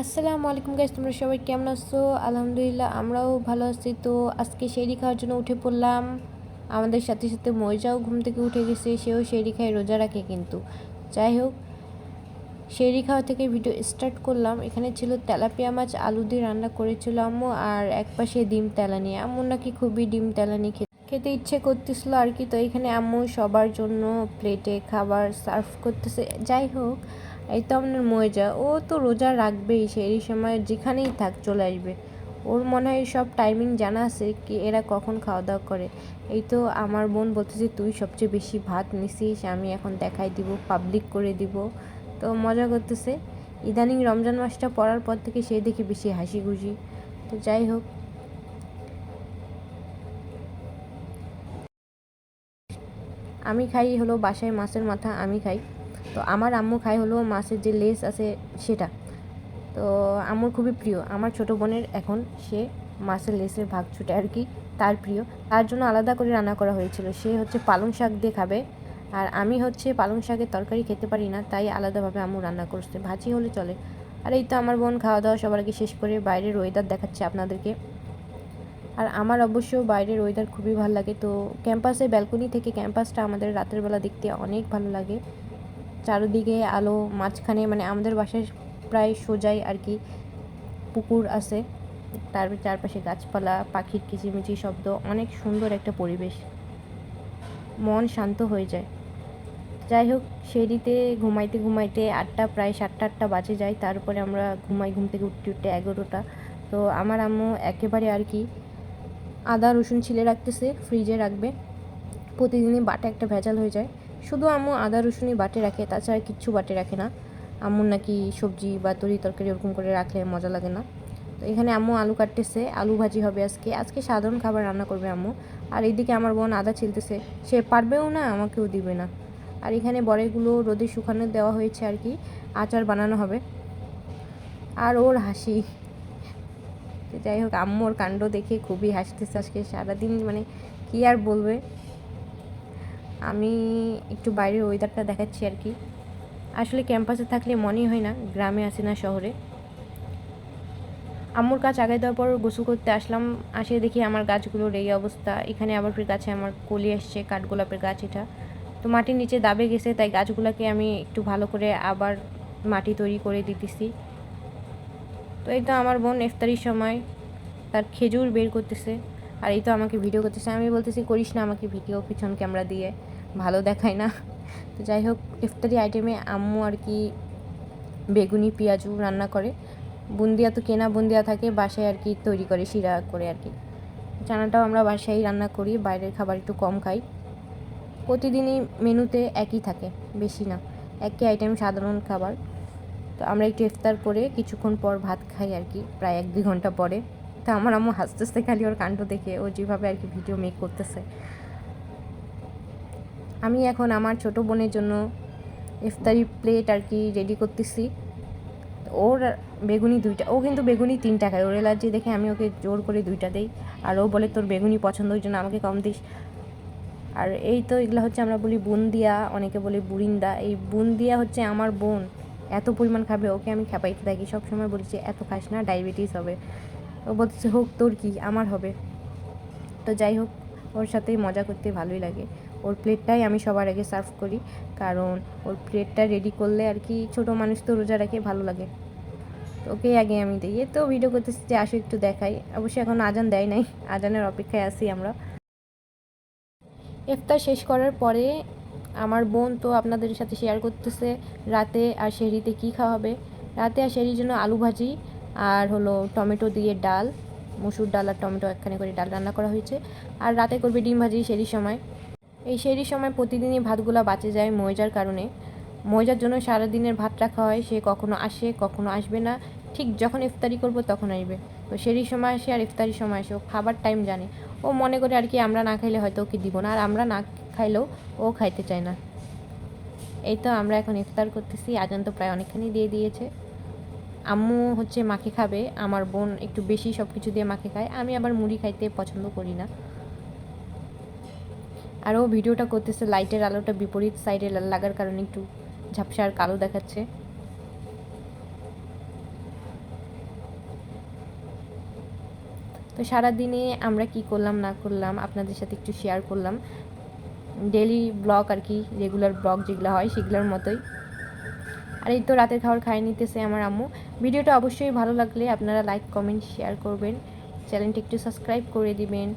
আসসালামু আলাইকুম গাইস তোমরা সবাই কেমন আছো? আলহামদুলিল্লাহ আমরাও ভালো আছি। তো আজকে শেরি খাওয়ার জন্য উঠে পড়লাম। আমাদের সাথে সাথে ময়জাও ঘুম থেকে উঠে গেছে, সেও শেরি খায়, রোজা রাখে কিন্তু। যাই হোক শেরি খাওয়া থেকে ভিডিও স্টার্ট করলাম। এখানে ছিল তেলাপিয়া মাছ, আলু দিয়ে রান্না করেছিল আম্মু, আর এক পাশে ডিম তেলানি। আম্মু নাকি খুবই ডিম তেলানি খেতে ইচ্ছে করতেছিল আর কি। তো এখানে আম্মু সবার জন্য প্লেটে খাবার সার্ভ করতেছে। যাই হোক এই তো আপনার ময়জা ও তো রোজা রাখবেই সে, এই সময় যেখানেই থাক চলে আসবে। ওর মনে হয় সব টাইমিং জানা আছে কি এরা কখন খাওয়া দাওয়া করে। এই তো আমার বোন বলতেছে, তুই সবচেয়ে বেশি ভাত নিছিস, আমি এখন দেখাই দিব পাবলিক করে দিব। তো মজা করতেছে। ইদানিং রমজান মাসটা পড়ার পর থেকে সে দেখি বেশি হাসি খুশি তো যাই হোক। আমি খাই হলো বাসায় মাছের মাথা, আমি খাই। তো আমার আম্মু খায় হলো মাছের যে লেস আছে সেটা। তো আম্মুর খুবই প্রিয়। আমার ছোটো বোনের এখন সে মাছের লেসের ভাগ ছুটে আর কি, তার প্রিয়। তার জন্য আলাদা করে রান্না করা হয়েছিল। সে হচ্ছে পালং শাক দিয়ে খাবে। আর আমি হচ্ছে পালং শাকের তরকারি খেতে পারি না, তাই আলাদাভাবে আম্মু রান্না করছে। ভাজি হলে চলে। আর এই তো আমার বোন খাওয়া দাওয়া সবার আগে শেষ করে বাইরের ওয়েদার দেখাচ্ছে আপনাদেরকে। আর আমার অবশ্য বাইরের ওয়েদার খুবই ভালো লাগে। তো ক্যাম্পাসের ব্যালকনি থেকে ক্যাম্পাসটা আমাদের রাতের বেলা দেখতে অনেক ভালো লাগে। চারদিকে আলো, মাঝখানে মানে আমাদের বাসায় প্রায় সোজাই আর কি পুকুর আছে। তার চারপাশে গাছপালা, পাখির কিচিমিচি শব্দ, অনেক সুন্দর একটা পরিবেশ। মন শান্ত হয়ে যায়। যাই হোক সেদিতে ঘুমাইতে ঘুমাইতে আটটা, প্রায় সাতটা, আটটা বাজে যায়। তারপরে আমরা ঘুমাই ঘুম থেকে উঠতে উঠতে এগারোটা। তো আমার আম্মু একেবারে আর কি আদা, রসুন ছিলে রাখতেছে ফ্রিজে রাখবে। প্রতিদিনই বাটা একটা ভেজাল হয়ে যায়। শুধু আম্মু আদা, রসুনই বাটে রাখে, তাছাড়া কিচ্ছু বাটে রাখে না। আম্মুর নাকি সবজি বা তরি তরকারি ওরকম করে রাখলে মজা লাগে না। তো এখানে আম্মু আলু কাটতেছে, আলু ভাজি হবে আজকে। আজকে সাধারণ খাবার রান্না করবে আম্মু। আর এইদিকে আমার বোন আদা ছিলতেছে, সে পারবেও না, আমাকেও দিবে না। আর এখানে বড়াইগুলো রোদে শুকানো দেওয়া হয়েছে আর কি, আচার বানানো হবে। আর ওর হাসি। যাই হোক, আম্মুর কাণ্ড দেখে খুবই হাসতেছে আজকে। সারাদিন মানে কী আর বলবে? আমি একটু বাইরের ওয়েদারটা দেখাচ্ছি আর কি। আসলে ক্যাম্পাসে থাকলে মনেই হয় না, গ্রামে আসে না শহরে। আম্মুর কাজ আগে দেওয়ার পর গোসল করতে আসলাম আসে দেখি আমার গাছগুলোর এই অবস্থা। এখানে আবার ফির গাছে আমার কলি আসছে, কাঠগোলাপের গাছ এটা। তো মাটির নিচে দাবে গেছে, তাই গাছগুলোকে আমি একটু ভালো করে আবার মাটি তৈরি করে দিতেছি। তো এই তো আমার বোন ইফতারির সময়, তার খেজুর বের করতেছে। আর এই তো আমাকে ভিডিও করতেছে। আমি বলতেছি, করিস না আমাকে ভিডিও পিছন ক্যামেরা দিয়ে। ভালো দেখায় না। তো যাই হোক, ইফতারি আইটেমে আম্মু আর কি বেগুনি, পেঁয়াজু রান্না করে। বুন্দিয়া তো কেনা বুন্দিয়া থাকে, বাসায় আর কি তৈরি করে, শিরা করে আর কি। চানাটাও আমরা বাসায় রান্না করি, বাইরের খাবার একটু কম খাই। প্রতিদিনই মেনুতে একই থাকে, বেশি না। একই আইটেম সাধারণ খাবার। তো আমরা একটু ইফতার করে কিছুক্ষণ পর ভাত খাই আর কি, প্রায় এক দুই ঘণ্টা পরে। তো আমার আম্মু হাসতে হাসতে খালি ওর কাণ্ড দেখে, ও যেভাবে আর কি ভিডিও মেক করতেছে। আমি এখন আমার ছোট বোনের জন্য ইফতারি প্লেট আর কি রেডি করতেছি। ওর বেগুনি দুইটা, ও কিন্তু বেগুনি তিনটা খায়। ওর এলার্জি দেখে আমি ওকে জোর করে দুইটা দেই। আর ও বলে, তোর বেগুনি পছন্দ ওই জন্য আমাকে কম দিস। আর এই তো এগুলো হচ্ছে আমরা বলি বুন্দিয়া, অনেকে বলি বুরিন্দা। এই বুন্দিয়া হচ্ছে আমার বোন। এত পরিমাণ খাবে, ওকে আমি খেপাইতে থাকি। সবসময় বলি যে, এত খাস না, ডায়াবেটিস হবে। ও বলছে হোক, তোর কি? আমার হবে। তো যাই হোক, ওর সাথেই মজা করতে ভালোই লাগে। ওর প্লেটটাই আমি সবার আগে সার্ভ করি, কারণ ওর প্লেটটা রেডি করলে আর কি ছোটো মানুষ তো রোজা রাখে, ভালো লাগে। তো ওকে আগে আমি দিই। তো ভিডিও করতেছি যে আসো একটু দেখাই। অবশ্যই এখন আজান দেয় নাই, আজানের অপেক্ষায় আছি আমরা। ইফতার শেষ করার পরে আমার বোন তো আপনাদের সাথে শেয়ার করতেছে, রাতে আর শেরিতে কী খাওয়া হবে? রাতে আর শেরির জন্য আলু ভাজি আর হলো টমেটো দিয়ে ডাল, মসুর ডাল আর টমেটো একখানে করে ডাল রান্না করা হয়েছে। আর রাতে করবে ডিম ভাজি সেরির সময়। এই সেরির সময় প্রতিদিনই ভাতগুলো বাঁচে যায় ময়জার কারণে। ময়জার জন্য সারাদিনের ভাত রাখা হয়, সে কখনো আসে, কখনো আসবে না। ঠিক যখন ইফতারি করব তখন আসবে। তো সেরির সময় আসে আর ইফতারির সময় আসে, ও খাবার টাইম জানে। ও মনে করে আর কি আমরা না খাইলে হয়তো ওকে দিব না, আর আমরা না খাইলেও ও খাইতে চায় না। এই তো আমরা এখন ইফতার করতেছি, আজান তো প্রায় অনেকখানি দিয়ে দিয়েছে। আম্মু হচ্ছে মাকে খাবে, আমার বোন একটু বেশি সব কিছু দিয়ে মাকে খায়, আমি আবার মুড়ি খাইতে পছন্দ করি না। আরও ভিডিওটা করতেছে লাইটের আলোটা বিপরীত সাইডে লাগার কারণে একটু ঝাপসা আর কালো দেখাচ্ছে। তো সারাদিনে আমরা কি করলাম, না করলাম, আপনাদের সাথে একটু শেয়ার করলাম। ডেলি ব্লগ আর কি রেগুলার ব্লগ যেগুলো হয় সেগুলোর মতোই। আর এই তো রাতের খাবার খাই নিতেছে আমার আম্মু। ভিডিওটা অবশ্যই ভালো লাগলে আপনারা লাইক কমেন্ট শেয়ার করবেন। চ্যানেলটি একটু সাবস্ক্রাইব করে দিবেন।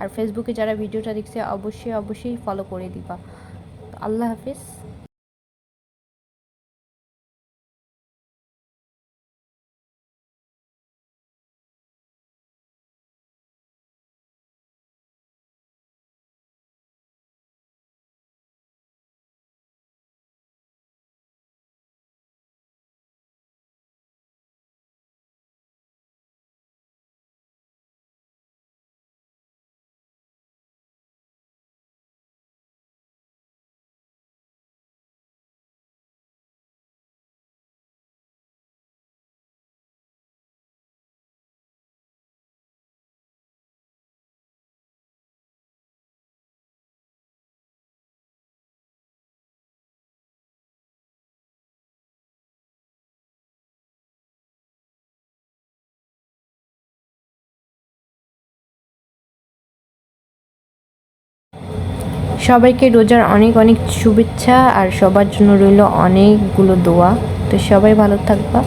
আর ফেসবুকে যারা ভিডিওটা দেখছে, অবশ্যই অবশ্যই ফলো করে দিবা। আল্লাহ হাফিজ। সবাইকে রোজার অনেক অনেক শুভেচ্ছা আর সবার জন্য রইল অনেকগুলো দোয়া। তো সবাই ভালো থাকবা।